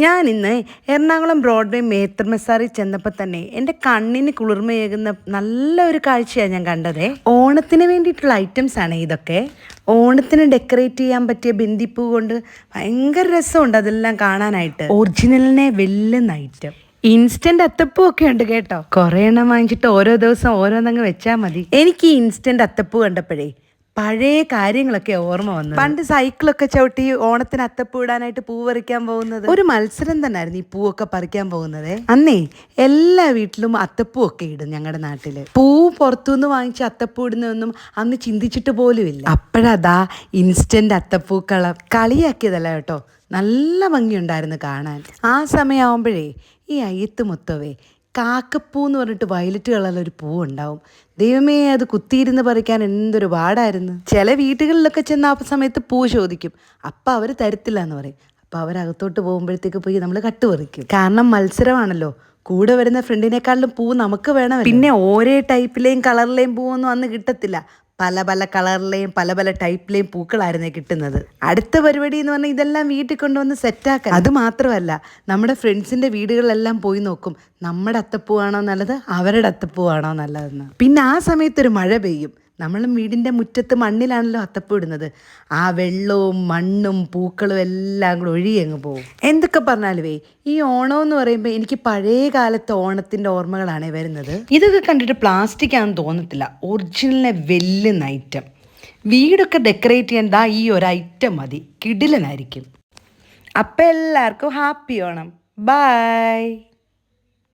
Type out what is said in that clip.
ഞാൻ ഇന്ന് എറണാകുളം ബ്രോഡ്വേ മേത്തർ മെസ്സാറിൽ ചെന്നപ്പോൾ തന്നെ എന്റെ കണ്ണിന് കുളിർമയേകുന്ന നല്ലൊരു കാഴ്ചയാണ് ഞാൻ കണ്ടത്. ഓണത്തിന് വേണ്ടിയിട്ടുള്ള ഐറ്റംസ് ആണ് ഇതൊക്കെ. ഓണത്തിന് ഡെക്കറേറ്റ് ചെയ്യാൻ പറ്റിയ ബന്ദിപ്പൂ കൊണ്ട് ഭയങ്കര രസമുണ്ട് അതെല്ലാം കാണാനായിട്ട്. ഒറിജിനലിനെ വെല്ലുന്ന ഐറ്റം. ഇൻസ്റ്റന്റ് അത്തപ്പൂ ഒക്കെ ഉണ്ട് കേട്ടോ. കുറേ എണ്ണം വാങ്ങിച്ചിട്ട് ഓരോ ദിവസം ഓരോന്നങ്ങ് വെച്ചാൽ മതി. എനിക്ക് ഇൻസ്റ്റന്റ് അത്തപ്പൂ കണ്ടപ്പോഴേ പഴയ കാര്യങ്ങളൊക്കെ ഓർമ്മ വന്നു പണ്ട് സൈക്കിളൊക്കെ ചവിട്ടി ഓണത്തിന് അത്തപ്പൂ ഇടാനായിട്ട് പൂ പറിക്കാൻ പോകുന്നത്. ഒരു മത്സരം തന്നെ ആയിരുന്നു ഈ പൂവൊക്കെ പറിക്കാൻ പോകുന്നത്. അന്നേ എല്ലാ വീട്ടിലും അത്തപ്പൂ ഒക്കെ ഇടും ഞങ്ങളുടെ നാട്ടിൽ. പൂ പുറത്തുനിന്ന് വാങ്ങിച്ച് അത്തപ്പൂ ഇടുന്നതൊന്നും അന്ന് ചിന്തിച്ചിട്ട് പോലുമില്ല. അപ്പോഴതാ ഇൻസ്റ്റന്റ് അത്തപ്പൂക്കളം കളിയാക്കിയതല്ല കേട്ടോ. നല്ല ഭംഗിയുണ്ടായിരുന്നു കാണാൻ. ആ സമയമാകുമ്പോഴേ ഈ അയ്യത്ത് മൊത്തവേ കാക്കപ്പൂ എന്ന് പറഞ്ഞിട്ട് വയലറ്റ് കളറിൽ ഒരു പൂ ഉണ്ടാവും. ദൈവമേ അത് കുത്തിയിരുന്ന് പറിക്കാൻ എന്തൊരു പാടായിരുന്നു. ചില വീടുകളിലൊക്കെ ചെന്ന ആ സമയത്ത് പൂ ചോദിക്കും. അപ്പം അവർ തരത്തില്ല എന്ന് പറയും. അപ്പം അവരകത്തോട്ട് പോകുമ്പോഴത്തേക്ക് പോയി നമ്മൾ കട്ട് പറിക്കും. കാരണം മത്സരമാണല്ലോ. കൂടെ വരുന്ന ഫ്രണ്ടിനേക്കാളും പൂ നമുക്ക് വേണം പിന്നെ ഓരേ ടൈപ്പിലെയും കളറിലെയും പൂവൊന്നും അന്ന് കിട്ടത്തില്ല. പല പല കളറിലെയും പല പല ടൈപ്പിലെയും പൂക്കളായിരുന്നേ കിട്ടുന്നത്. അടുത്ത പരിപാടി എന്ന് പറഞ്ഞാൽ ഇതെല്ലാം വീട്ടിൽ കൊണ്ടുവന്ന് സെറ്റാക്കാൻ. അത് മാത്രമല്ല നമ്മുടെ ഫ്രണ്ട്സിന്റെ വീടുകളിലെല്ലാം പോയി നോക്കും നമ്മുടെ അത്തപ്പൂവാണോ നല്ലത് അവരുടെ അത്തപ്പൂവാണോ നല്ലതെന്ന്. പിന്നെ ആ സമയത്ത് ഒരു മഴ പെയ്യും. നമ്മളും വീടിന്റെ മുറ്റത്ത് മണ്ണിലാണല്ലോ അത്തപ്പൂ ഇടുന്നത്. ആ വെള്ളവും മണ്ണും പൂക്കളും എല്ലാം കൂടെ ഒഴി അങ്ങ് പോകും. എന്തൊക്കെ പറഞ്ഞാലുവേ ഈ ഓണം എന്ന് പറയുമ്പോൾ എനിക്ക് പഴയ കാലത്തെ ഓണത്തിന്റെ ഓർമ്മകളാണ് വരുന്നത്. ഇതൊക്കെ കണ്ടിട്ട് പ്ലാസ്റ്റിക് ആണെന്ന് തോന്നത്തില്ല. ഒറിജിനലിനെ വെല്ലുന്ന ഐറ്റം വീടൊക്കെ ഡെക്കറേറ്റ് ചെയ്യാൻ ദാ ഈ ഒരു ഐറ്റം മതി. കിടിലനായിരിക്കും. അപ്പം എല്ലാവർക്കും ഹാപ്പി ഓണം. ബൈ